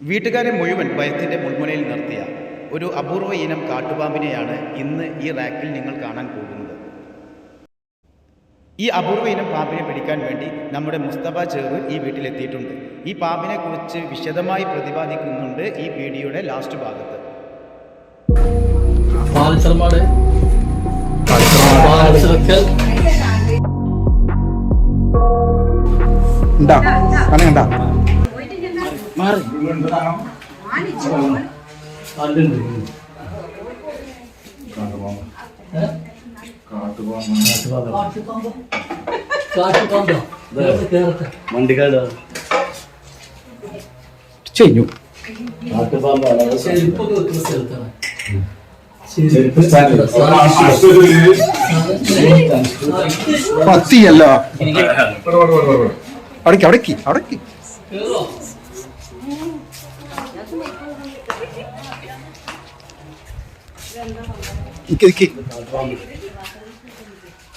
വീട്ടുകാരെ മുഴുവൻ ഭയത്തിന്റെ മുൾമുനയിൽ നിർത്തിയ ഒരു അപൂർവ ഇനം കാട്ടുപാമ്പിനെയാണ് ഇന്ന് ഈ റാക്കിൽ നിങ്ങൾ കാണാൻ പോകുന്നത്. ഈ അപൂർവ ഇനം പാമ്പിനെ പിടിക്കാൻ വേണ്ടി നമ്മുടെ മുസ്തഫ ചേർവ് ഈ വീട്ടിലെത്തിയിട്ടുണ്ട്. ഈ പാമ്പിനെ കുറിച്ച് വിശദമായി പ്രതിപാദിക്കുന്നുണ്ട് ഈ വീഡിയോയുടെ ലാസ്റ്റ് ഭാഗത്ത്. ഉണ്ടാ അങ്ങനെ ഉണ്ടാ മാറി. അല്ലുണ്ട്. വണ്ടിക്കാട്. പത്തിയല്ലോ. അടക്കി അടക്കി അവിടേക്ക്.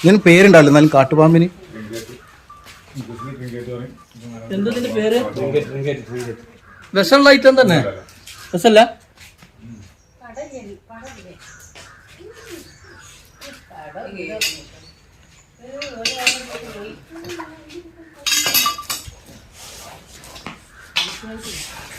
ഞാൻ പേരുണ്ടല്ലോ എന്നാലും കാട്ടുപാമ്പിന്. എന്താ ഇതിന്റെ പേര്? വിഷമുള്ള ഐറ്റം തന്നെ. വിഷല്ല Thank you.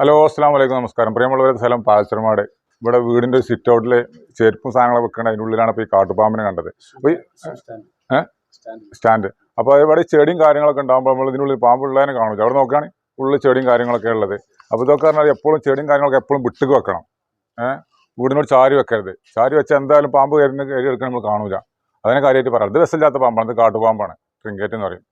ഹലോ അസ്സാം വലൈക്കും നമസ്കാരം പ്രിയമുള്ളവരുടെ സ്ഥലം പാച്ചർമാട് ഇവിടെ വീടിന്റെ സിറ്റ് ഔട്ടിൽ ചെരുപ്പും സാധനങ്ങളൊക്കെ വെക്കേണ്ട അതിന്റെ ഉള്ളിലാണ് ഇപ്പോൾ ഈ കാട്ടുപാമ്പിനെ കണ്ടത്. അപ്പോൾ ഈ സ്റ്റാൻഡ് അപ്പോൾ ഇവിടെ ചെടിയും കാര്യങ്ങളൊക്കെ ഉണ്ടാകുമ്പോൾ നമ്മൾ ഇതിനുള്ളിൽ പാമ്പുള്ളതിനെ കാണില്ല അവിടെ നോക്കുകയാണ് ഉള്ളിൽ ചെടിയും കാര്യങ്ങളൊക്കെ ഉള്ളത്. അപ്പോൾ ഇതൊക്കെ പറഞ്ഞാൽ എപ്പോഴും ചെടിയും കാര്യങ്ങളൊക്കെ എപ്പോഴും വിട്ടുക്ക് വെക്കണം. ഏഹ്? വീടിനോട് ചാരി വെക്കരുത്. ചാരി വെച്ചാൽ എന്തായാലും പാമ്പ് കയറി കയറി എടുക്കാൻ നമ്മൾ കാണൂല. അതിനെ കാര്യമായിട്ട് പറയാം. ഇത് രസമില്ലാത്ത പാമ്പാണ് ഇത് കാട്ടുപാമ്പാണ്. ട്രിങ്കേറ്റ് എന്ന് പറയും.